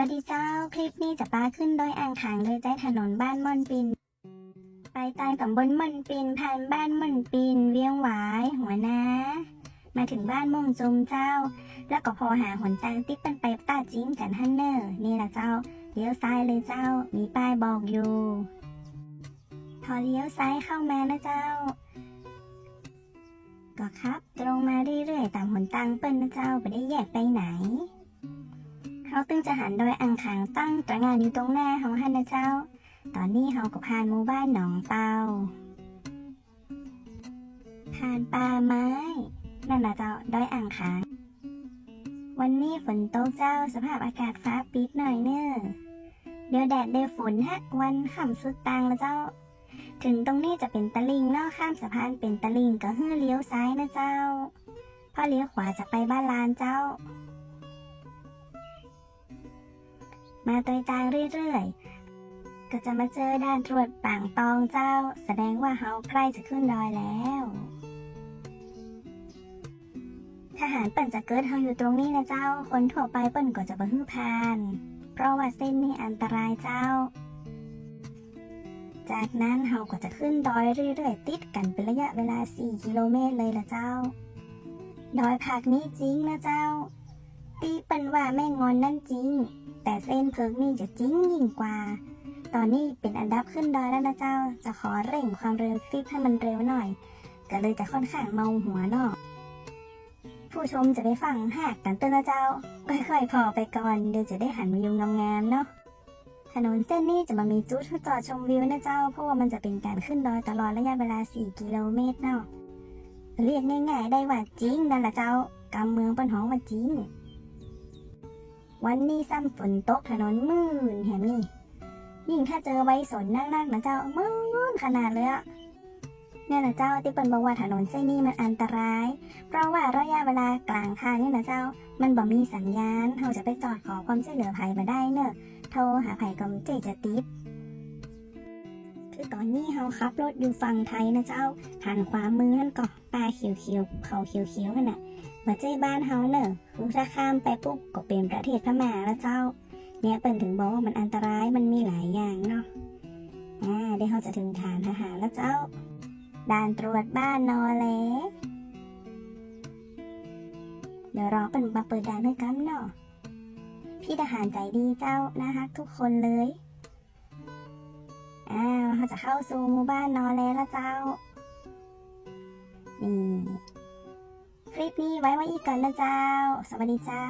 วัสดีเจ้า คลิปนี้จะปาขึ้นโดอยอ่างขางโดยใจถนนบ้านม่อนปิน ไปใต้ตำบลม่อนปินผ่านบ้านม่อนปิน เวียงหวาย หัวนา มาถึงบ้านม่วงจุมเจ้า แล้วก็พอหาหนทางติดเป็นไปต้าจิ้งกันฮันเนอร์นี่แหละเจ้า เลี้ยวซ้ายเลยเจ้า มีป้ายบอกอยู่ พอเลี้ยวซ้ายเข้ามานะเจ้า ก็ครับ ตรงมาเรื่อยๆตามหนทางเปิ้นนะเจ้าไม่ได้แยกไปไหน เขาตึงจะหันโดยอังคางตั้งตระงานอยู่ตรงหน้าของฮันนะเจ้า ตอนนี้เขาก็ผ่านหมู่บ้านหนองเปาผ่านป่าไม้ นั่นนะเจ้าดอยอ่างขาง วันนี้ฝนตกเจ้าสภาพอากาศฟ้าปิดหน่อยเนอะเดี๋ยวแดดเดี๋ยวฝนฮะ วันค่ำสุดตังล้วเจ้า ถึงตรงนี้จะเป็นตะลิงนอกข้ามสะพานเป็นตะลิงก็ฮื้อเลี้ยวซ้ายนะเจ้าพอเลี้ยวขวาจะไปบ้านลานเจ้า มาตอยตางเรื่อยๆ ก็จะมาเจอด่านตรวจป่างตองเจ้า แสดงว่าเฮาใกล้จะขึ้นดอยแล้ว ทหารเปิ่นจะเกิดเฮาอยู่ตรงนี้นะเจ้า คนทั่วไปเปิ่นก็จะบ่ฮื้อพาน เพราะว่าเส้นนี้อันตรายเจ้า จากนั้นเฮาก็จะขึ้นดอยเรื่อยๆ ติดกันเป็นระยะเวลา 4 กิโลเมตรเลยละเจ้า ดอยผักนี้จริงนะเจ้าตีเปิ้นว่าแม่งอนนั่นจริง แต่เส้นเพิงนี่จะจริงยิ่งกว่า ตอนนี้เป็นอันดับขึ้นดอยแล้วนะเจ้า จะขอเร่งความเร็วคลิปให้มันเร็วหน่อย ก็เลยจะค่อนข้างเมาหัวนาะผู้ชมจะได้ฟังหักกันเต้นนะเจ้า ค่อยๆพอไปก่อนเดี๋ยวจะได้หันมายุงงามๆเนาะ ถนนเส้นนี้จะมามีจุดจอดชมวิวนะเจ้า เพราะว่ามันจะเป็นการขึ้นดอยตลอดระยะเวลา 4 กิโลเมตรเนาะ เรียกง่าย ๆ ได้ว่าจริงนั่นแหละเจ้ากำเมืองเป็นหองว่าจริง วันนี้ซ้ำฝนตกถนนมื่นแหมนี่ยิ่งถ้าเจอใบสนนั่งๆนะเจ้ามื่นขนาดเลยอะเนี่ยนะเจ้าที่เปิ้นบอกว่าถนนเส้นนี้มันอันตราย เพราะว่าระยะเวลากลางทางเนี่ยนะเจ้า มันบ่มีสัญญาณเราจะไปจอดขอความช่วยเหลือภัยมาได้เนอะโทรหาภัยก็ไม่เจจะติดคือตอนนี้เราขับรถอยู่ฝั่งไทยนะเจ้าหันขวามือนั่นก็ป่าเขียวๆเขาเขียวๆนั่นน่ะ มาเจ้บ้านเฮาเนอะคือถ้าข้ามไปปุ๊บก็เป็นประเทศพม่าแล้วเจ้า เนี่ยเป็นถึงบอกว่ามันอันตรายมันมีหลายอย่างเนาะอ่าเดี๋ยวเราจะถึงฐานทหารแล้วเจ้า ด่านตรวจบ้านนอแลเดี๋ยวรอเป็นมาเปิดด่านให้กันเนาะพี่ทหารใจดีเจ้านะฮักทุกคนเลยอ้าวเราจะเข้าสู่หมู่บ้านนอแลแล้วเจ้านี่ ลิปนี้ไว้ไว้อีกก่อนนะเจ้า สวัสดีเจ้า